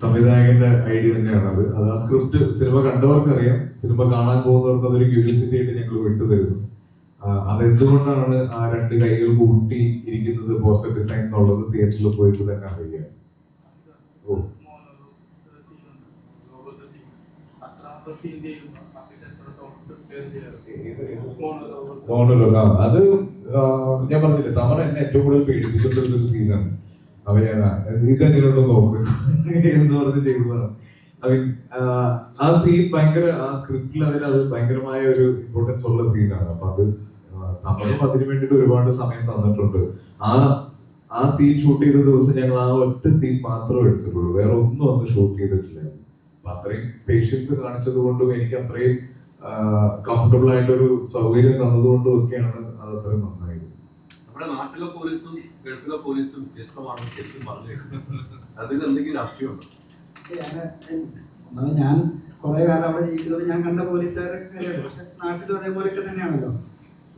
സംവിധായകന്റെ ഐഡിയ തന്നെയാണ് അത്. അത് ആ സ്ക്രിപ്റ്റ് സിനിമ കണ്ടവർക്കറിയാം. സിനിമ കാണാൻ പോകുന്നവർക്ക് അതൊരു ക്യൂരിയോസിറ്റി ആയിട്ട് ഞങ്ങൾ വിട്ടുതരുന്നു. അതെന്തുകൊണ്ടാണ് ആ രണ്ട് കൈകൾ കൂട്ടി ഇരിക്കുന്നത് പോസ്റ്റർ ഡിസൈൻ എന്നുള്ളത് തിയേറ്ററിൽ പോയിട്ട് തന്നെ അറിയാം. ഓ. മോണോലോഗ്. അത് ഞാൻ പറഞ്ഞില്ലേ തമറ എന്നെ ഏറ്റവും കൂടുതൽ പേടിപ്പിച്ചിട്ടുള്ള ഒരു സീനാണ് അവ ഞാൻ നോക്ക്. എന്ന് പറഞ്ഞ് ചെയ്തതാണ് ഐ മീൻ ആ സീൻ ഭയങ്കര ആ സ്ക്രിപ്റ്റിൽ അതിന് അത് ഭയങ്കരമായ ഒരു ഇമ്പോർട്ടൻസ് ഉള്ള സീനാണ് അപ്പൊ അത് നമ്മളും അതിന് വേണ്ടിയിട്ട് ഒരുപാട് സമയം തന്നിട്ടുണ്ട്. ആ ആ സീൻ ഷൂട്ട് ചെയ്ത ദിവസം ഞങ്ങൾ ആ ഒറ്റ സീൻ മാത്രമേ എടുത്തിട്ടുള്ളൂ. വേറെ ഒന്നും അന്ന് ഷൂട്ട് ചെയ്തിട്ടില്ല. അപ്പൊ അത്രയും പേഷ്യൻസ് കാണിച്ചത് കൊണ്ടും എനിക്ക് അത്രയും കംഫർട്ടബിൾ ആയിട്ടൊരു സൗകര്യം തന്നതുകൊണ്ടും ഒക്കെയാണ് അത് അത്രയും നന്നായത്. നമ്മുടെ നാട്ടിലെ പോലീസും ഗൾഫിലെ പോലീസും വ്യത്യസ്തമാണെന്ന് ശരിക്കും പറഞ്ഞു അതിൽ എന്തെങ്കിലും രാഷ്ട്രീയമുണ്ടോ? ഞാൻ കുറെ കാലം അവിടെ ജീവിക്കുന്നത് ഞാൻ കണ്ട പോലീസുകാരൊക്കെ പക്ഷെ നാട്ടിലും അതേപോലെയൊക്കെ തന്നെയാണല്ലോ.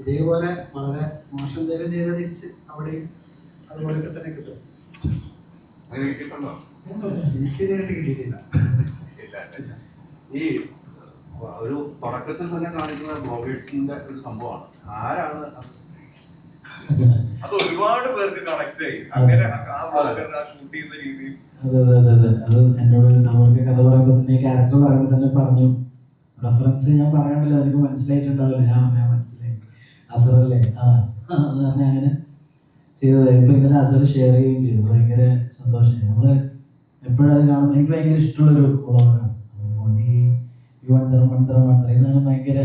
ഇതേപോലെ വളരെ മോശം എന്തെങ്കിലും ചെയ്ത തിരിച്ച് അവിടെയും അതുപോലെയൊക്കെ തന്നെ കിട്ടും. എനിക്ക് നേരിട്ട് കിട്ടിയിട്ടില്ല. ഈ ഒരു തുടക്കത്തിൽ തന്നെ കാണിക്കുന്ന ബ്ലോഗേഴ്സിന്റെ ഒരു സംഭവമാണ്. ആരാണ് അത്? ഒരുപാട് പേർക്ക് കണക്ട് ആയി. അങ്ങനെ ആ ഷൂട്ട് ചെയ്യുന്ന രീതിയിൽ. അതെ അതെ അതെ അതെ. എന്നോട് നമ്മൾക്ക് കഥ പറയുമ്പോൾ തന്നെ ക്യാരക്ടർ പറയുമ്പോൾ തന്നെ പറഞ്ഞു. റെഫറൻസ് ഞാൻ പറയാണ്ടല്ലോ എനിക്ക് മനസ്സിലായിട്ടുണ്ടാവില്ല. ആ ഞാൻ മനസ്സിലായി. അസറല്ലേ ആ അത് തന്നെ അങ്ങനെ ചെയ്തത്. ഇപ്പൊ ഇന്നലെ അസർ ഷെയർ ചെയ്യുകയും ചെയ്തു. ഭയങ്കര സന്തോഷമായി നമ്മൾ എപ്പോഴും അത് കാണുമ്പോൾ എനിക്ക് ഭയങ്കര ഇഷ്ടമുള്ളൊരു ഈ മന്ത്രം മന്ത്രം മന്ത്രം ഇതാണ് ഭയങ്കര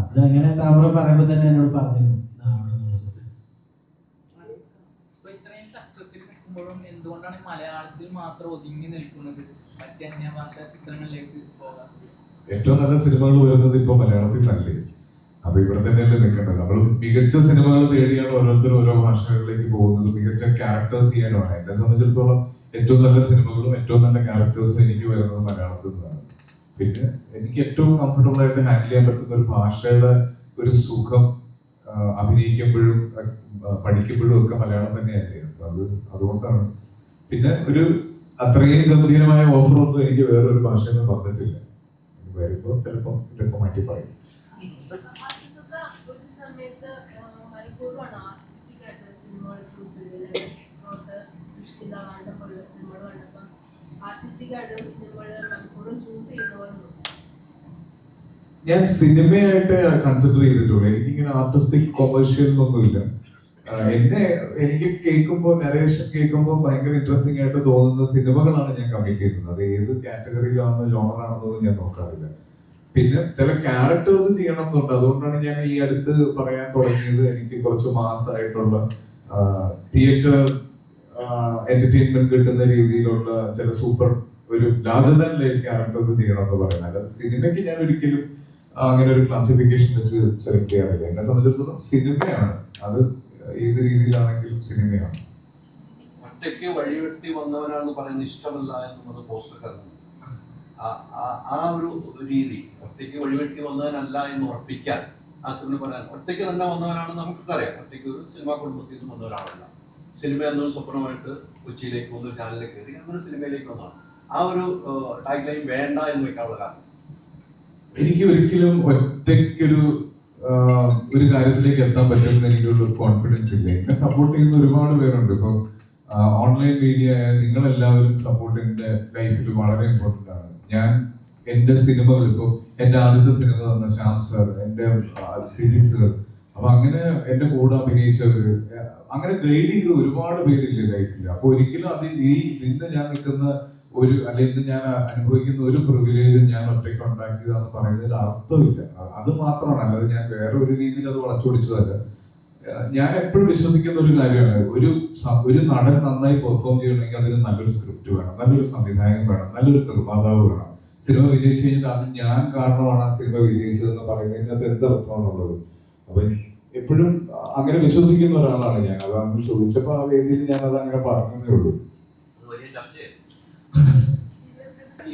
അത് അങ്ങനെ താമര പറയുമ്പോൾ തന്നെ എന്നോട് പറഞ്ഞിരുന്നു. എന്തുകൊണ്ടാണ് മലയാളത്തിൽ മാത്രം ഒതുങ്ങി നിൽക്കുന്നത്? മറ്റ് അന്യഭാഷാ ചിത്രങ്ങളിലേക്ക് ഏറ്റവും നല്ല സിനിമകൾ വരുന്നത് ഇപ്പൊ മലയാളത്തിൽ തന്നെ. അപ്പൊ ഇവിടെ തന്നെയല്ലേ നിൽക്കേണ്ടത്. നമ്മൾ മികച്ച സിനിമകൾ തേടിയാണ് ഓരോരുത്തരും ഓരോ ഭാഷകളിലേക്ക് പോകുന്നത്. മികച്ച ക്യാരക്ടേഴ്സ് ചെയ്യാനുമാണ്. എന്നെ സംബന്ധിച്ചിടത്തോളം ഏറ്റവും നല്ല സിനിമകളും ഏറ്റവും നല്ല ക്യാരക്ടേഴ്സും എനിക്ക് വരുന്നത് മലയാളത്തിൽ നിന്നാണ്. പിന്നെ എനിക്ക് ഏറ്റവും കംഫർട്ടബിൾ ആയിട്ട് ഹാൻഡിൽ ചെയ്യാൻ പറ്റുന്ന ഒരു ഭാഷയുടെ ഒരു സുഖം അഭിനയിക്കുമ്പോഴും പഠിക്കുമ്പോഴും ഒക്കെ മലയാളം തന്നെയല്ലേ. അപ്പൊ അത് അതുകൊണ്ടാണ്. പിന്നെ ഒരു അത്രയും ഗംഭീരമായ ഓഫർ ഒന്നും എനിക്ക് വേറൊരു ഭാഷയിൽ നിന്ന് വന്നിട്ടില്ല. വരുമ്പോൾ ചിലപ്പോൾ ഇതൊക്കെ മാറ്റി പറയും. ആർട്ടിസ്റ്റിക് ആയിട്ട് ഞാൻ സിനിമയായിട്ട് കൺസിഡർ ചെയ്തിട്ടുള്ളൂ. എനിക്കിങ്ങനെ ആർട്ടിസ്റ്റിക് കൊമേഴ്ഷ്യൽ ഒന്നുമില്ല എന്നെ എനിക്ക് കേൾക്കുമ്പോൾ നരേഷൻ കേൾക്കുമ്പോൾ ഭയങ്കര ഇൻട്രസ്റ്റിംഗ് ആയിട്ട് തോന്നുന്ന സിനിമകളാണ് ഞാൻ കമ്മിറ്റ് ചെയ്യുന്നത്. അത് ഏത് കാറ്റഗറിയിലാണെന്ന ജോണറാണെന്നൊന്നും ഞാൻ നോക്കാറില്ല. പിന്നെ ചില ക്യാരക്ടേഴ്സ് ചെയ്യണം എന്നുണ്ട്. അതുകൊണ്ടാണ് ഞാൻ ഈ അടുത്ത് പറയാൻ തുടങ്ങിയത്. എനിക്ക് കുറച്ച് മാസമായിട്ടുള്ള തിയേറ്റർ എന്റർടൈൻമെന്റ് കിട്ടുന്ന രീതിയിലുള്ള ചില സൂപ്പർ ഒരു ലാർജർ ദാൻ ലൈഫ് ക്യാരക്ടേഴ്സ് ചെയ്യണം എന്ന് പറയുന്നത് സിനിമയ്ക്ക് ഞാൻ ഒരിക്കലും അങ്ങനെ ഒരു ക്ലാസിഫിക്കേഷൻ വെച്ച് സെലക്ട് ചെയ്യാറില്ല. എന്നെ സംബന്ധിച്ചിടത്തോളം സിനിമയാണ് അത് ഏത് രീതിയിലാണെങ്കിലും സിനിമയാണ് ഒറ്റയ്ക്ക് വഴിവെട്ടി വന്നവനാണെന്ന് പറയുന്നത് ഇഷ്ടമല്ല എന്നുള്ളത് പോസ്റ്റർ കരുതുന്നു ആ- ഒരു രീതി ഒറ്റയ്ക്ക് വഴിവെട്ടി വന്നവനല്ല എന്ന് ഉറപ്പിക്കാൻ ആ സിനിമ പറയാൻ ഒറ്റയ്ക്ക് തന്നെ വന്നവനാണ് നമുക്കറിയാം ഒറ്റയ്ക്ക് ഒരു സിനിമാ കുടുംബത്തിൽ നിന്ന് വന്നവരാണല്ല. സിനിമ എന്നൊരു സ്വപ്നമായിട്ട് കൊച്ചിയിലേക്ക് വന്നു ചാനലിലേക്ക് കയറി അങ്ങനെ സിനിമയിലേക്ക് വന്നതാണ്. ആ ഒരു ടാഗ് ലൈൻ വേണ്ട എന്ന് വെക്കാനുള്ള കാരണം? എനിക്ക് ഒരിക്കലും ഒറ്റയ്ക്കൊരു ഒരു കാര്യത്തിലേക്ക് എത്താൻ പറ്റുമെന്ന് എനിക്കൊരു കോൺഫിഡൻസ് ഇല്ല. എന്നെ സപ്പോർട്ട് ചെയ്യുന്ന ഒരുപാട് പേരുണ്ട്. ഇപ്പൊ ഓൺലൈൻ മീഡിയ ആയ നിങ്ങളെല്ലാവരും സപ്പോർട്ട് എന്റെ ലൈഫിൽ വളരെ ഇമ്പോർട്ടന്റ് ആണ്. ഞാൻ എന്റെ സിനിമകൾ ഇപ്പോൾ എന്റെ ആദ്യത്തെ സിനിമ തന്ന ശ്യാം സർ എന്റെ സീരീസ് അപ്പൊ അങ്ങനെ എന്റെ കൂടെ അഭിനയിച്ചവര് ഏഹ്, അങ്ങനെ ഗൈഡ് ചെയ്ത ഒരുപാട് പേരില്ലേ ലൈഫിൽ അപ്പോൾ ഒരിക്കലും അത് ഈ ഇന്ന് ഞാൻ നിൽക്കുന്ന ഒരു അല്ലെങ്കിൽ ഞാൻ അനുഭവിക്കുന്ന ഒരു പ്രിവിലേജും ഞാൻ ഒറ്റയ്ക്ക് ഉണ്ടാക്കിയതാന്ന് പറയുന്നതിൽ അർത്ഥമില്ല. അത് മാത്രമാണ്. അല്ലാതെ ഞാൻ വേറെ ഒരു രീതിയിൽ അത് വളച്ചൊടിച്ചതല്ല ഞാൻ എപ്പോഴും വിശ്വസിക്കുന്ന ഒരു കാര്യമാണ്. ഒരു ഒരു നടൻ നന്നായി പെർഫോം ചെയ്യണമെങ്കിൽ അതിന് നല്ലൊരു സ്ക്രിപ്റ്റ് വേണം നല്ലൊരു സംവിധായകൻ വേണം നല്ലൊരു നിർമ്മാതാവ് വേണം. സിനിമ വിജയിച്ചു കഴിഞ്ഞിട്ട് അത് ഞാൻ കാരണമാണ് ആ സിനിമ വിജയിച്ചതെന്ന് പറയുന്നതിനകത്ത് എന്തർത്ഥമാണുള്ളത്? അപ്പൊ എപ്പോഴും അങ്ങനെ വിശ്വസിക്കുന്ന ഒരാളാണ് ഞാൻ. അതാണ് ചോദിച്ചപ്പോൾ ആ വേദിയിൽ ഞാൻ അത് അങ്ങനെ പറഞ്ഞതേ ഉള്ളൂ.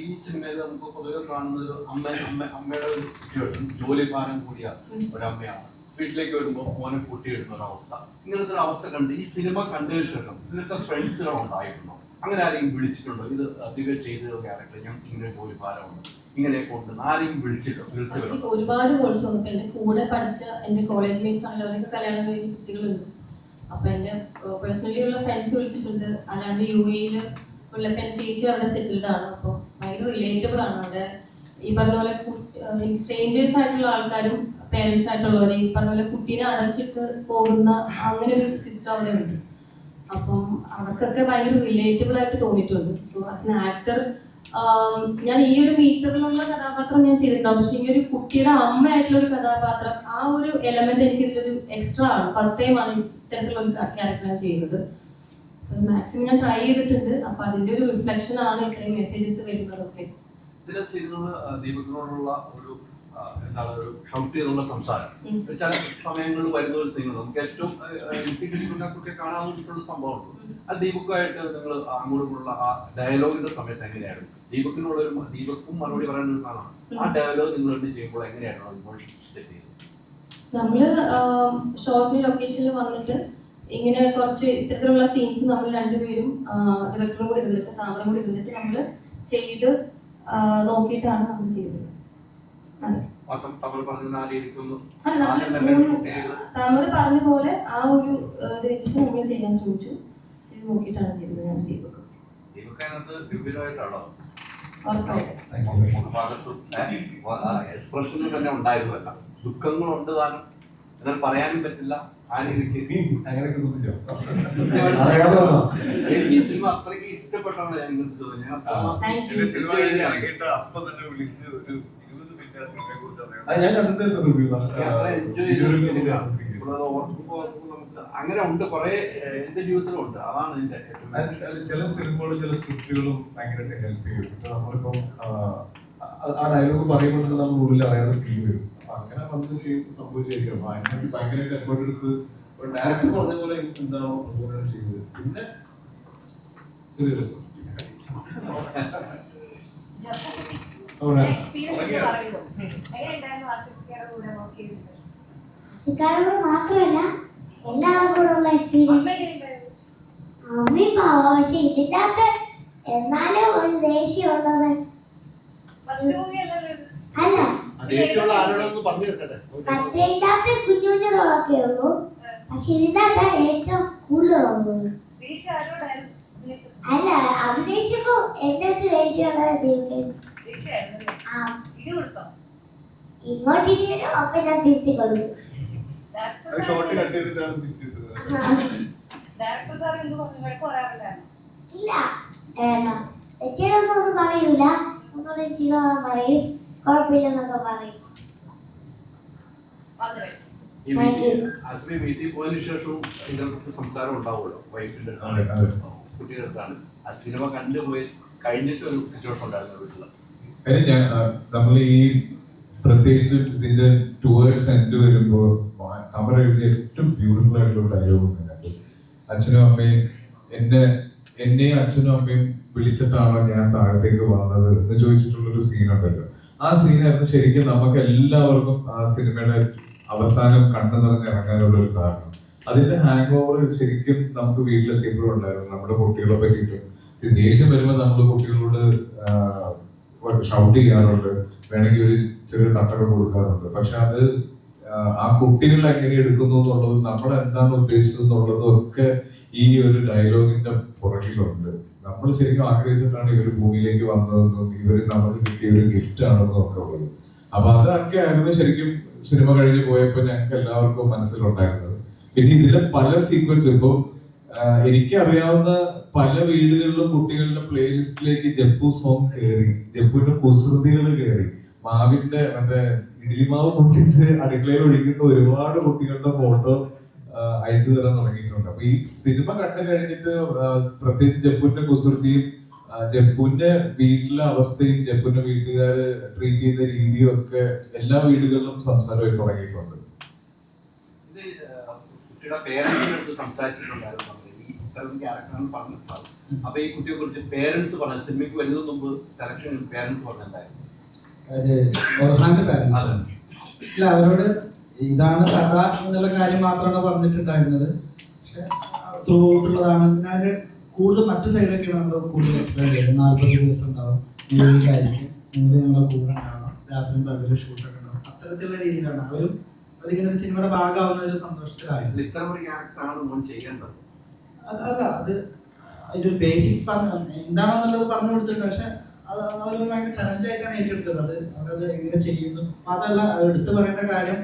ഈ സിനിമയിൽ നമുക്ക് പൊതുവെ കാണുന്ന ഒരു അമ്മ അമ്മ അമ്മയുടെ ഒരു സിറ്റുവേഷൻ ജോലി ഭാരം കൂടിയ ഒരമ്മയാണ്. വീട്ടിലേക്ക് വരുമ്പോൾ മോനെ കൂട്ടിയിടുന്ന ഒരു അവസ്ഥ ഇങ്ങനത്തെ ഒരു അവസ്ഥ കണ്ട് ഈ സിനിമ കണ്ടതിന് ശേഷം ഇങ്ങനത്തെ ഫ്രണ്ട്സുകൾ ഉണ്ടായിരുന്നു അങ്ങനെ ആരെയും വിളിച്ചിട്ടുണ്ടോ? ഇത് അധികം ചെയ്ത ക്യാരക്ടർ ഞാൻ ഇങ്ങനെ ജോലി ഭാരമുണ്ട്. ഇങ്ങനെയൊക്കെ ഉണ്ട് ആരെങ്കിലും വിളിച്ചിട്ടോ വിളിച്ചവരുണ്ടോ ഒരുപാട് കോഴ്സ് എന്റെ കൂടെ പഠിച്ച എന്റെ കോളേജ് മേറ്റ്സ് ആണല്ലോ അവരൊക്കെ കല്യാണം കഴിഞ്ഞ കുട്ടികളുണ്ട്. അപ്പൊ എന്റെ പേഴ്സണലി ഉള്ള ഫ്രണ്ട്സ് വിളിച്ചിട്ടുണ്ട്. അല്ലാണ്ട് യു എയിൽ ഉള്ള ചേച്ചി അവിടെ സെറ്റിൽഡ് ആണ്. അപ്പോൾ ഭയങ്കര റിലേറ്റബിൾ ആണ്. അവിടെ ഈ പറഞ്ഞ പോലെ സ്ട്രേഞ്ചേഴ്സ് ആയിട്ടുള്ള ആൾക്കാരും പേരൻസ് ആയിട്ടുള്ളവർ ഈ പറഞ്ഞ പോലെ കുട്ടീനെ അടച്ചിട്ട് പോകുന്ന അങ്ങനെ ഒരു സിസ്റ്റം അവിടെ ഉണ്ട്. അപ്പം അവർക്കൊക്കെ ഭയങ്കര റിലേറ്റബിൾ ആയിട്ട് തോന്നിയിട്ടുണ്ട്. സോ ആസ് എൻ ആക്ടർ ഞാൻ ഈ ഒരു മീറ്ററിലുള്ള കഥാപാത്രം ഞാൻ ചെയ്തിട്ടുണ്ടാവും. പക്ഷെ ഈ ഒരു കുട്ടിയുടെ അമ്മയായിട്ടുള്ള ഒരു കഥാപാത്രം ആ ഒരു എലമെന്റ് എനിക്ക് ഇതിലൊരു എക്സ്ട്രാ ആണ്. ഫസ്റ്റ് ടൈം ആണ് ഇത്തരത്തിലുള്ള ക്യാരക്ടർ ഞാൻ ചെയ്യുന്നത് മാക്സിമം ഞാൻ ട്രൈ ചെയ്തിട്ടുണ്ട്. അപ്പൊ അതിന്റെ ഒരു റിഫ്ലക്ഷൻ ആണ് ഇത്രയും മെസ്സേജസ് വരുന്നതൊക്കെ ദീപകിനോടുള്ള ഒരു എന്താണ് ഒരു ഷൗട്ട് ചെയ്തുള്ള സംസാരം. ചില സമയങ്ങളിൽ വരുന്ന ഒരു നമുക്ക് ഏറ്റവും എനിക്ക് കാണാൻ വേണ്ടിയിട്ടുള്ള സംഭവമുണ്ട്. ദീപക്കുമായിട്ട് നിങ്ങൾ അങ്ങോട്ടുള്ള ആ ഡയലോഗിന്റെ സമയത്ത് എങ്ങനെയാണ് ഒരു ദീപക്കും മറുപടി പറയുന്ന ഒരു സാധനമാണ്. ആ ഡയലോഗ് നിങ്ങൾ ചെയ്യുമ്പോൾ എങ്ങനെയാണ് സെറ്റ് ചെയ്തത് നമ്മൾ ഷോർട്ട് ലൊക്കേഷനിൽ വന്നിട്ട് ഇങ്ങനെ കുറച്ച് ഇത്തരത്തിലുള്ള സീൻസ് നമ്മൾ രണ്ടുപേരും ഡയറക്ടറും കൂടി ഇരുന്നിട്ട് താമരം കൂടി ഇരുന്നിട്ട് നമ്മൾ ചെയ്ത് നോക്കിയിട്ടാണ് നമ്മൾ ചെയ്തത്. താമര പറഞ്ഞ പോലെ ആ ഒരു ഇത് വെച്ചിട്ട് നമ്മൾ ചെയ്യാൻ ശ്രമിച്ചു. ചെയ്ത് നോക്കിയിട്ടാണ് ചെയ്തത് ഞാൻ ദീപക്. എക്സ്പ്രഷനിൽ തന്നെ ഉണ്ടായിരുന്നല്ല ദുഃഖങ്ങളുണ്ട് താനും എന്നാൽ പറയാനും പറ്റില്ല. ശ്രദ്ധിച്ചോ എനിക്ക് സിനിമ ഇഷ്ടപ്പെട്ടാണ് ഞാൻ സിനിമ തന്നെ ഒരു ഇരുപത് മിനിറ്റ് ഞാൻ എൻജോയ് നമുക്ക് അങ്ങനെ ഉണ്ട് കുറെ എന്റെ ജീവിതത്തിലുണ്ട് അതാണ് എന്റെ ചില സിനിമകളും ചില സ്ക്രിപ്റ്റുകളും ഭയങ്കരമായിട്ട് ഹെൽപ്പ് ചെയ്യും നമ്മളിപ്പോ ആ, ഡയലോഗ് പറയുമ്പോൾ തന്നെ നമ്മൾ ഉള്ളിൽ അറിയാതെ ഫീൽ വരും. ചെയ്യുമ്പോൾ സംഭവിച്ചായിരിക്കും അതിനൊക്കെ ഭയങ്കരമായിട്ട് എഫേർട്ട് എടുത്ത് ഡയറക്ടർ പറഞ്ഞ പോലെ എന്താണോ അതുപോലെയാണ് ചെയ്തത്? പിന്നെ സിക്കാരോട് മാത്രമല്ല എല്ലാവർക്കും കൂടെ ഉള്ള എക്സ്പീരിയൻസ് അമ്മയും പാവ പക്ഷെ ഇതിന്റെ അകത്ത് എന്നാലും ഒരു ദേഷ്യം ഉള്ളത് അല്ല ആ ദേഷ്യമുള്ള ആരോടൊന്ന് പറഞ്ഞു തീർക്കട്ടെ? മറ്റേതിന്റെ അകത്ത് കുഞ്ഞു കുഞ്ഞുകളൊക്കെ ഉള്ളൂ. പക്ഷെ ഇതിന്റെ ഏറ്റവും കൂടുതലുള്ളത് അല്ല അഭിനയിച്ചപ്പോ എന്റെ അടുത്ത് ദേഷ്യമുള്ളത് ദൈവം ആ. ഇങ്ങോട്ട് അപ്പൊ ഞാൻ തിരിച്ചു കൊടുക്കും. ഇല്ല. ഒന്നും പറയൂല. ഒന്നുകൂടെ ചെയ്തോളാൻ പറയും. കുഴപ്പമില്ലെന്നൊക്കെ പറയും. ഈ വീട്ടിൽ അസ്മി വീട്ടിൽ പോയതിനു ശേഷവും ഇതിനകത്ത് സംസാരം ഉണ്ടാവുമല്ലോ? വൈഫിന്റെ അതെ, അതെ. കുട്ടിയുടെ അടുത്താണ്. ആ സിനിമ കണ്ടുപോയി കഴിഞ്ഞിട്ട് ഒരു സിറ്റുവേഷൻ ഉണ്ടായിരുന്നു വീട്ടിൽ. കാര്യം ഞാൻ നമ്മൾ ഈ പ്രത്യേകിച്ച് ഇതിന്റെ ടുവേർഡ്സ് എൻഡ് വരുമ്പോൾ അവർ എഴുതിയ ഏറ്റവും ബ്യൂട്ടിഫുൾ ആയിട്ടുള്ള ഡയലോഗ് ഉണ്ട്. അച്ഛനും അമ്മയും എന്നെ എന്നെയും അച്ഛനും അമ്മയും വിളിച്ചിട്ടാണോ ഞാൻ താഴത്തേക്ക് വന്നത് എന്ന് ചോദിച്ചിട്ടുള്ള ഒരു സീൻ ഉണ്ടല്ലോ. ആ സീനായിരുന്നു ശരിക്കും നമുക്ക് എല്ലാവർക്കും ആ സിനിമയുടെ അവസാനം കണ്ടു നിറഞ്ഞ് ഇറങ്ങാനുള്ള ഒരു കാരണം. അതിന്റെ ഹാങ് ഓവർ ശരിക്കും നമുക്ക് വീട്ടിലെത്തിയപ്പോഴും ഉണ്ടായിരുന്നു. നമ്മുടെ കുട്ടികളെ പറ്റിയിട്ടും. ദേഷ്യം വരുമ്പോൾ നമ്മൾ കുട്ടികളോട് ഷൗട്ട് ചെയ്യാറുണ്ട്. വേണമെങ്കിൽ ഒരു ചെറിയ തട്ടൊക്കെ കൊടുക്കാറുണ്ട്. പക്ഷെ അത് ആ, കുട്ടികളെ എങ്ങനെ എടുക്കുന്നു എന്നുള്ളതും നമ്മൾ എന്താണ് ഉദ്ദേശിച്ചത് എന്നുള്ളതും ഒക്കെ ഈ ഒരു ഡയലോഗിന്റെ പുറകിലുണ്ട്. നമ്മൾ ശരിക്കും ആഗ്രഹിച്ചിട്ടാണ് ഇവർ ഭൂമിയിലേക്ക് വന്നതെന്നും ഇവർ നമുക്ക് കിട്ടിയ ഒരു ഗിഫ്റ്റ് ആണെന്നും ഒക്കെ ഉള്ളത്. അപ്പൊ അതൊക്കെ ആയിരുന്നു ശരിക്കും സിനിമ കഴിഞ്ഞ് പോയപ്പോൾ ഞങ്ങൾക്ക് എല്ലാവർക്കും മനസ്സിലുണ്ടായിരുന്നത്. പിന്നെ ഇതിലെ പല സീക്വൻസ് ഇപ്പൊ എനിക്കറിയാവുന്ന പല വീടുകളിലും കുട്ടികളുടെ പ്ലേലിസ്റ്റിലേക്ക് ജപ്പു സോങ് കയറി ജപ്പുവിന്റെ കുസൃതികൾ കയറി മാവിന്റെ മറ്റേ ഇഡ്ലിമാവ് പൊട്ടിച്ച് അടുക്കളയിൽ ഒഴിക്കുന്ന ഒരുപാട് കുട്ടികളുടെ ഫോട്ടോ അയച്ചു തരാൻ തുടങ്ങിയിട്ടുണ്ട്. അപ്പൊ ഈ സിനിമ കണ്ടു കഴിഞ്ഞിട്ട് പ്രത്യേകിച്ച് ജപ്പുവിന്റെ കുസൃതിയും ആ, ജപ്പുവിന്റെ വീട്ടിലെ അവസ്ഥയും ജപ്പുവിന്റെ വീട്ടുകാര് ട്രീറ്റ് ചെയ്ത രീതിയും ഒക്കെ എല്ലാ വീടുകളിലും സംസാരമായി തുടങ്ങിയിട്ടുണ്ട്. ഈ ക്യാരക്ടറാണ് പറഞ്ഞിട്ടുള്ളത്. അപ്പൊ ഈ കുട്ടിയെ കുറിച്ച് പേരൻസ് പറഞ്ഞു സിനിമയ്ക്ക് വരുന്നതിന് മുമ്പ് സെലക്ഷൻ പേരൻസ് പറഞ്ഞിട്ടുണ്ടായിരുന്നു. അവരോട് ഇതാണ് കഥ എന്നുള്ള കാര്യം മാത്രമാണ് പറഞ്ഞിട്ടുണ്ടായിരുന്നത്. പക്ഷെ ത്രൂ ഔട്ടുള്ളതാണ് ഞാൻ കൂടുതൽ മറ്റു സൈഡൊക്കെയാണ് നമ്മൾ കൂടുതൽ എക്സ്പ്ലെയിൻ ചെയ്യുന്നത്. നാൽപ്പത് ദിവസം ഉണ്ടാവും. ആയിരിക്കും. നിങ്ങൾ ഞങ്ങളുടെ കൂടെ ഉണ്ടാവണം രാത്രി പകലും ഷൂട്ടൊക്കെ ഉണ്ടാവും. അത്തരത്തിലുള്ള രീതിയിലാണ്. അവരും അവരിങ്ങനെ ഒരു സിനിമയുടെ ഭാഗമാവുന്ന ഒരു സന്തോഷത്തിലായിരുന്നു. ഇത്തരം ഒരു ക്യാരക്ടറാണ് മോൻ ചെയ്യേണ്ടത്. അല്ല അത് അതിന്റെ ഒരു ബേസിക് പറഞ്ഞു എന്താണെന്നുള്ളത് പറഞ്ഞു കൊടുത്തിട്ടുണ്ട്. പക്ഷെ അത് അവർ ഭയങ്കര ചലഞ്ചായിട്ടാണ് ഏറ്റെടുത്തത്. അത് അവരത് എങ്ങനെ ചെയ്യുന്നു. അതല്ല എടുത്തു പറയേണ്ട കാര്യം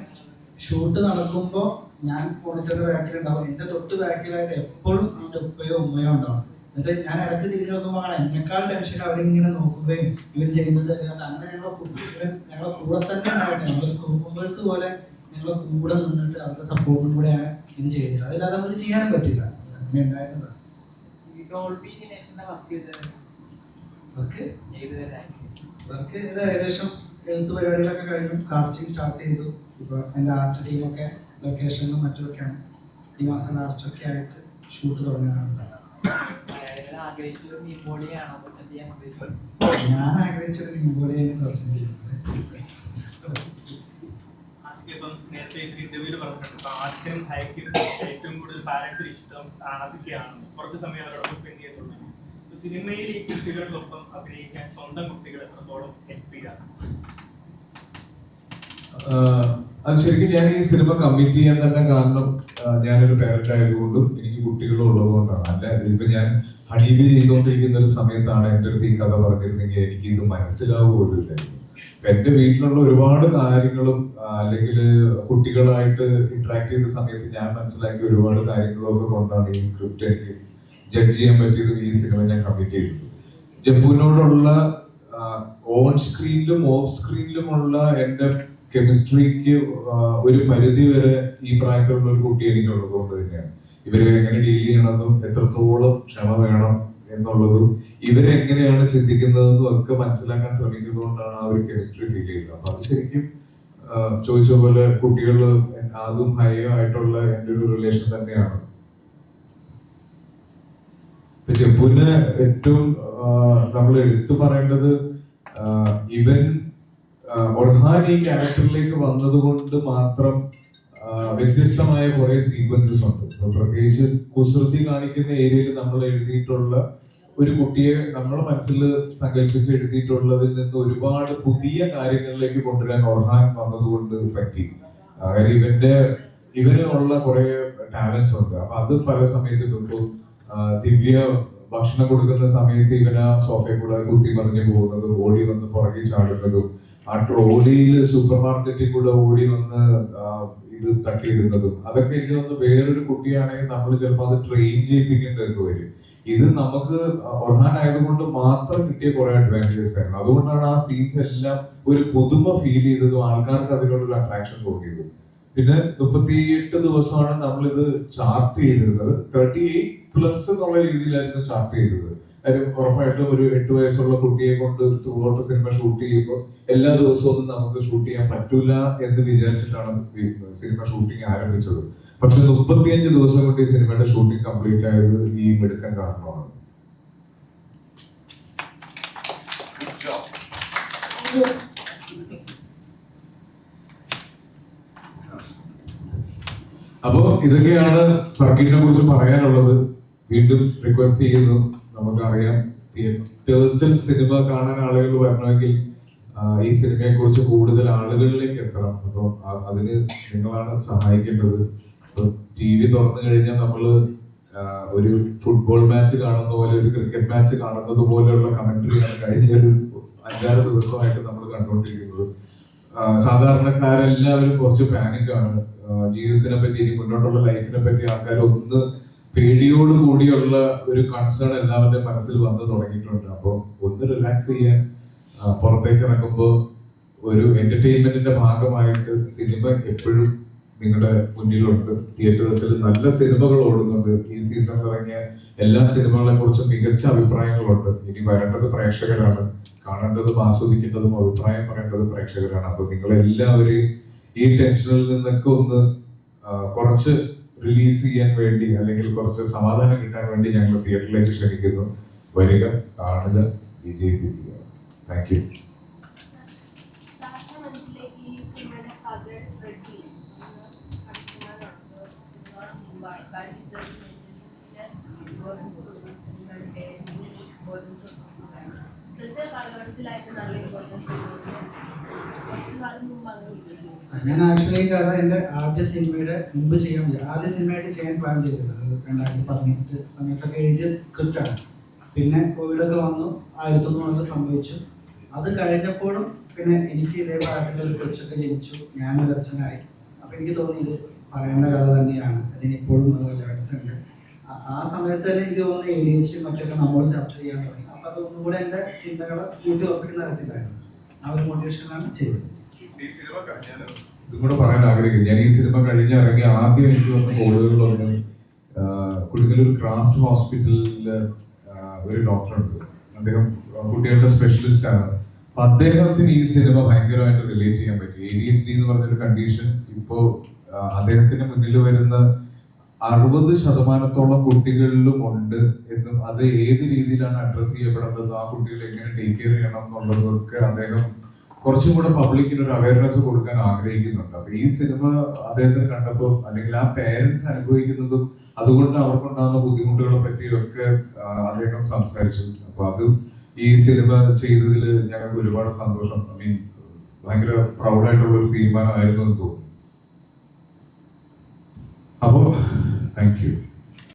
ഷൂട്ട് നടക്കുമ്പോൾ ഞാൻ മോണിറ്ററിന്റെ ബാക്കിൽ ഉണ്ടാവും. എന്റെ തൊട്ട് ബാക്കിലായിട്ട് എപ്പോഴും അവന്റെ ഉപ്പയോ ഉമ്മയോ ഉണ്ടാവും. എന്നിട്ട് ഞാൻ ഇടയ്ക്ക് തിരിഞ്ഞു നോക്കുമ്പോൾ എന്നെക്കാൾ ടെൻഷൻ അവരിങ്ങനെ നോക്കുകയും ഇവർ ചെയ്യുന്നത് അങ്ങനെ ഞങ്ങളെ ഞങ്ങളെ കൂടെ തന്നെ ഉണ്ടാവട്ടെ. ഞങ്ങൾ ക്രൂ പോലെ ഞങ്ങളെ കൂടെ നിന്നിട്ട് അവരുടെ സപ്പോർട്ടും കൂടെയാണ് ഇത് ചെയ്തത് അതില്ലാതെ നമുക്ക് ചെയ്യാൻ പറ്റില്ല. അങ്ങനെ ഉണ്ടായിരുന്നത്. വർക്ക് ഏകദേശം എഴുത്ത് പരിപാടികളൊക്കെ കഴിഞ്ഞു. കാസ്റ്റിംഗ് സ്റ്റാർട്ട് ചെയ്തു. ഇപ്പൊ എന്റെ ആർട്ട് ടീമൊക്കെ ലൊക്കേഷനിലും മറ്റുമൊക്കെയാണ്. ഈ മാസം ലാസ്റ്റ് ഒക്കെ ആയിട്ട് ഷൂട്ട് തുടങ്ങാനാണ് ഞാൻ ആഗ്രഹിച്ചത് നീ പ്രസന്റ് ചെയ്യുന്നത് ഇപ്പം നേരത്തെ ഇന്റർവ്യൂൽ പറഞ്ഞിട്ടുണ്ട്. ഇപ്പൊ ആദ്യം ഹൈക്കും ഏറ്റവും കൂടുതൽ പാരന്റ്സിന് ഇഷ്ടം കുറച്ച് സമയം അവരോടൊപ്പം സ്പെൻഡ് സിനിമയിൽ ഈ കുട്ടികൾക്കൊപ്പം അഭിനയിക്കാൻ സ്വന്തം കുട്ടികൾ എത്രത്തോളം ഹെൽപ്പ് ചെയ്യാം ആഹ് അത് ശരിക്കും ഞാൻ ഈ സിനിമ കമ്മിറ്റ് ചെയ്യാൻ തന്നെ കാരണം ഞാനൊരു പേരന്റ് ആയതുകൊണ്ടും എനിക്ക് കുട്ടികളും ഉള്ളതുകൊണ്ടാണ്. അല്ല ഇപ്പൊ ഞാൻ ഹണീബി ചെയ്തുകൊണ്ടിരിക്കുന്ന ഒരു സമയത്താണ് എന്റെ അടുത്ത് ഈ കഥ പറഞ്ഞിരുന്നെങ്കിൽ എനിക്ക് ഇത് മനസ്സിലാവുകയില്ലായിരുന്നു എന്റെ വീട്ടിലുള്ള ഒരുപാട് കാര്യങ്ങളും അല്ലെങ്കിൽ കുട്ടികളായിട്ട് ഇന്ററാക്ട് ചെയ്ത സമയത്ത് ഞാൻ മനസ്സിലാക്കിയ ഒരുപാട് കാര്യങ്ങളും ഒക്കെ കൊണ്ടാണ് ഈ സ്ക്രിപ്റ്റ് എനിക്ക് ജഡ്ജ് ചെയ്യാൻ പറ്റിയതും ഈ സിനിമ ഞാൻ കമ്മിറ്റ് ചെയ്തത്. ജപ്പൂനോടുള്ള ഓൺ സ്ക്രീനിലും ഓഫ് സ്ക്രീനിലും ഉള്ള എന്റെ കെമിസ്ട്രിക്ക് ഒരു പരിധി വരെ ഈ പ്രായത്തിലുള്ള ഒരു കുട്ടി എനിക്കുള്ളത് കൊണ്ട് തന്നെയാണ്. ഇവരെ എങ്ങനെ ഡീൽ ചെയ്യണമെന്നും എത്രത്തോളം ക്ഷമ വേണം എന്നുള്ളതും ഇവരെ എങ്ങനെയാണ് ചിന്തിക്കുന്നതെന്നും ഒക്കെ മനസ്സിലാക്കാൻ ശ്രമിക്കുന്നതുകൊണ്ടാണ് ആ ഒരു കെമിസ്ട്രി ഫീൽ ചെയ്യുന്നത്. അപ്പൊ അത് ശരിക്കും ചോദിച്ച പോലെ കുട്ടികൾ അതും ഹൈയോ ആയിട്ടുള്ള എന്റെ ഒരു റിലേഷൻ തന്നെയാണ്. ജപ്പുവിന് ഏറ്റവും നമ്മൾ എടുത്തു പറയേണ്ടത് ഇവൻ ആ, ഒർഹാൻ ഈ ക്യാരക്ടറിലേക്ക് വന്നത് കൊണ്ട് മാത്രം വ്യത്യസ്തമായ കുറെ സീക്വൻസസ് ഉണ്ട്. ഇപ്പൊ പ്രത്യേകിച്ച് കുസൃതി കാണിക്കുന്ന ഏരിയയിൽ നമ്മൾ എഴുതിയിട്ടുള്ള ഒരു കുട്ടിയെ നമ്മളെ മനസ്സിൽ സങ്കല്പിച്ച് എഴുതിയിട്ടുള്ളതിൽ നിന്ന് ഒരുപാട് പുതിയ കാര്യങ്ങളിലേക്ക് കൊണ്ടുവരാൻ ഒർഹാൻ വന്നതുകൊണ്ട് പറ്റി. കാര്യം ഇവന്റെ ഇവന് ഉള്ള കുറെ ടാലൻസ് ഉണ്ട്. അപ്പൊ അത് പല സമയത്ത് കിട്ടും ദിവ്യ ഭക്ഷണം കൊടുക്കുന്ന സമയത്ത് ഇവനാ സോഫയിൽ കൂടെ കുത്തി മറിഞ്ഞു പോകുന്നതും ഓടി വന്ന് പുറകെ ചാടുന്നതും ആ ട്രോളിയിൽ സൂപ്പർ മാർക്കറ്റിൽ കൂടെ ഓടി വന്ന് ഇത് തട്ടിയിടുന്നതും അതൊക്കെ എനിക്ക് തോന്നുന്നു വേറൊരു കുട്ടിയാണെങ്കിൽ നമ്മൾ ചിലപ്പോൾ അത് ട്രെയിൻ ചെയ്യിപ്പിക്കേണ്ടതൊക്കെ വരും ഇത് നമുക്ക് ഒർഹാൻ ആയതുകൊണ്ട് മാത്രം കിട്ടിയ കുറെ അഡ്വാന്റേജസ് ആയിരുന്നു. അതുകൊണ്ടാണ് ആ സീൻസ് എല്ലാം ഒരു പുതുമ ഫീൽ ചെയ്തതും ആൾക്കാർക്ക് അതിനോടൊരു അട്രാക്ഷൻ തോന്നിയതും. പിന്നെ മുപ്പത്തിയെട്ട് ദിവസമാണ് നമ്മളിത് ചാർട്ട് ചെയ്തിരുന്നത്. തേർട്ടി എയ്റ്റ് പ്ലസ് എന്നുള്ള രീതിയിലായിരുന്നു ചാർട്ട് ചെയ്തത്. കാര്യം ഉറപ്പായിട്ടും ഒരു എട്ട് വയസ്സുള്ള കുട്ടിയെ കൊണ്ട് ത്രൂഔട്ട് സിനിമ ഷൂട്ട് ചെയ്യുമ്പോൾ എല്ലാ ദിവസവും നമുക്ക് ഷൂട്ട് ചെയ്യാൻ പറ്റൂല എന്ന് വിചാരിച്ചിട്ടാണ് സിനിമ ഷൂട്ടിംഗ് ആരംഭിച്ചത്. പക്ഷെ മുപ്പത്തിയഞ്ച് ദിവസം കൊണ്ട് ഈ സിനിമയുടെ ഷൂട്ടിംഗ് കംപ്ലീറ്റ് ആയത് ഈ മെടുക്കൻ കാരണമാണ്. അപ്പോ ഇതൊക്കെയാണ് സർക്കിട്ടിനെ കുറിച്ച് പറയാനുള്ളത്. വീണ്ടും റിക്വസ്റ്റ് ചെയ്യുന്നു. നമുക്കറിയാം തിയേറ്റേഴ്സിൽ സിനിമ കാണാൻ ആളുകൾ വരണമെങ്കിൽ ഈ സിനിമയെ കുറിച്ച് കൂടുതൽ ആളുകളിലേക്ക് എത്തണം. അപ്പൊ അതിന് നിങ്ങളാണ് സഹായിക്കേണ്ടത്. ടി വി തുറന്നു കഴിഞ്ഞാൽ നമ്മൾ ഒരു ഫുട്ബോൾ മാച്ച് കാണുന്ന പോലെ ഒരു ക്രിക്കറ്റ് മാച്ച് കാണുന്നത് പോലെയുള്ള കമന്ററിയാണ് കഴിഞ്ഞ ഒരു അഞ്ചാറ് ദിവസമായിട്ട് നമ്മൾ കണ്ടുകൊണ്ടിരിക്കുന്നത് സാധാരണക്കാരെല്ലാവരും കുറച്ച് പാനിക്കാണ് ജീവിതത്തിനെ പറ്റി ഇനി മുന്നോട്ടുള്ള ലൈഫിനെ പറ്റി ആൾക്കാർ ഒന്ന് പേടിയോട് കൂടിയുള്ള ഒരു കൺസേൺ എല്ലാവരുടെ മനസ്സിൽ വന്നു തുടങ്ങിയിട്ടുണ്ട്. അപ്പോൾ ഒന്ന് റിലാക്സ് ചെയ്യാൻ പുറത്തേക്ക് ഇറങ്ങുമ്പോൾ ഒരു എന്റർടൈൻമെന്റിന്റെ ഭാഗമായിട്ട് സിനിമ എപ്പോഴും നിങ്ങളുടെ മുന്നിലുണ്ട്. തിയേറ്റേഴ്സിൽ നല്ല സിനിമകൾ ഓടുന്നുണ്ട്. ഈ സീസൺ ഇറങ്ങിയ എല്ലാ സിനിമകളെ കുറിച്ചും മികച്ച അഭിപ്രായങ്ങളുണ്ട്. ഇനി വരേണ്ടത് പ്രേക്ഷകരാണ്. കാണേണ്ടതും ആസ്വദിക്കേണ്ടതും അഭിപ്രായം പറയേണ്ടത് പ്രേക്ഷകരാണ്. അപ്പൊ നിങ്ങൾ എല്ലാവരെയും ഈ ടെൻഷനിൽ നിന്നൊക്കെ ഒന്ന് കുറച്ച് റിലീസ് ചെയ്യാൻ വേണ്ടി അല്ലെങ്കിൽ കുറച്ച് സമാധാനം കിട്ടാൻ വേണ്ടി ഞങ്ങൾ തിയേറ്ററിലേക്ക് ക്ഷണിക്കുന്നു. വരിക കാണുക വിജയിപ്പിക്കുക. താങ്ക് യു ഇപ്പോഴത്തെ നല്ല ഇമ്പോർട്ടൻസ് കുറച്ച് കാലം മുമ്പ് അങ്ങനെ ഇല്ലായിരുന്നു. ഞാൻ ആക്ച്വലി കഥ എന്റെ ആദ്യ സിനിമയുടെ മുമ്പ് ചെയ്യാൻ ആദ്യ സിനിമയായിട്ട് ചെയ്യാൻ പ്ലാൻ ചെയ്തത് രണ്ടായിരത്തി പതിനെട്ട് സമയത്തൊക്കെ എഴുതിയ സ്ക്രിപ്റ്റാണ് പിന്നെ കോവിഡൊക്കെ വന്നു ആയിരത്തൊന്ന് കൊണ്ട് സംഭവിച്ചു. അത് കഴിഞ്ഞപ്പോഴും പിന്നെ എനിക്ക് ഇതേ ഒരു കൊച്ചൊക്കെ ജനിച്ചു. ഞാനൊരു അച്ഛനായി. അപ്പം എനിക്ക് തോന്നി ഇത് പറയേണ്ട കഥ തന്നെയാണ്. അതിനിപ്പോഴും അത് റിലാക്സ് ഉണ്ട് ആ- സമയത്ത് തന്നെ എനിക്ക് തോന്നുന്നു എ ഡി എച്ച് മറ്റൊക്കെ നമ്മളും ചർച്ച ചെയ്യാൻ തുടങ്ങി. അപ്പം അതൊന്നും കൂടെ എന്റെ ചിന്തകളെ കൂട്ടി ഉറപ്പിക്കുന്ന തരത്തിലായിരുന്നു. ആ ഒരു മോട്ടിവേഷനാണ് ചെയ്തത്. ഈ സിനിമ പറയാൻ ആഗ്രഹിക്കുന്നു. ഞാൻ ഈ സിനിമ കഴിഞ്ഞ് ഇറങ്ങി ആദ്യം എനിക്ക് വന്ന കോളുകളൊന്നും കൊടുങ്ങല്ലൂർ ക്രാഫ്റ്റ് ഹോസ്പിറ്റലിൽ ഒരു ഡോക്ടറുണ്ട്. അദ്ദേഹം കുട്ടികളുടെ സ്പെഷ്യലിസ്റ്റ് ആണ്. അപ്പൊ അദ്ദേഹത്തിന് ഈ സിനിമ ഭയങ്കരമായിട്ട് റിലേറ്റ് ചെയ്യാൻ പറ്റി. എ ഡി എച്ച് ഡി എന്ന് പറഞ്ഞൊരു കണ്ടീഷൻ ഇപ്പോ അദ്ദേഹത്തിന് മുന്നിൽ വരുന്ന അറുപത് ശതമാനത്തോളം കുട്ടികളിലും ഉണ്ട് എന്നും അത് ഏത് രീതിയിലാണ് അഡ്രസ് ചെയ്യപ്പെടേണ്ടത് ആ കുട്ടികളെ എങ്ങനെ ടേക്ക് കെയർ ചെയ്യണം എന്നുള്ളതൊക്കെ അദ്ദേഹം കുറച്ചും കൂടെ പബ്ലിക്കിന് ഒരു അവയർനെസ് കൊടുക്കാൻ ആഗ്രഹിക്കുന്നുണ്ട്. അപ്പൊ ഈ സിനിമ അദ്ദേഹത്തിന് കണ്ടപ്പോൾ അല്ലെങ്കിൽ ആ പേരൻസ് അനുഭവിക്കുന്നതും അതുകൊണ്ട് അവർക്കുണ്ടാകുന്ന ബുദ്ധിമുട്ടുകളെ പറ്റിയൊക്കെ അദ്ദേഹം സംസാരിച്ചു. അപ്പൊ അത് ഈ സിനിമ ചെയ്തതിൽ ഞങ്ങൾക്ക് ഒരുപാട് സന്തോഷം. ഐ മീൻ ഭയങ്കര പ്രൗഡായിട്ടുള്ള ഒരു തീരുമാനമായിരുന്നു എന്ന് തോന്നുന്നു. അപ്പോ താങ്ക് യു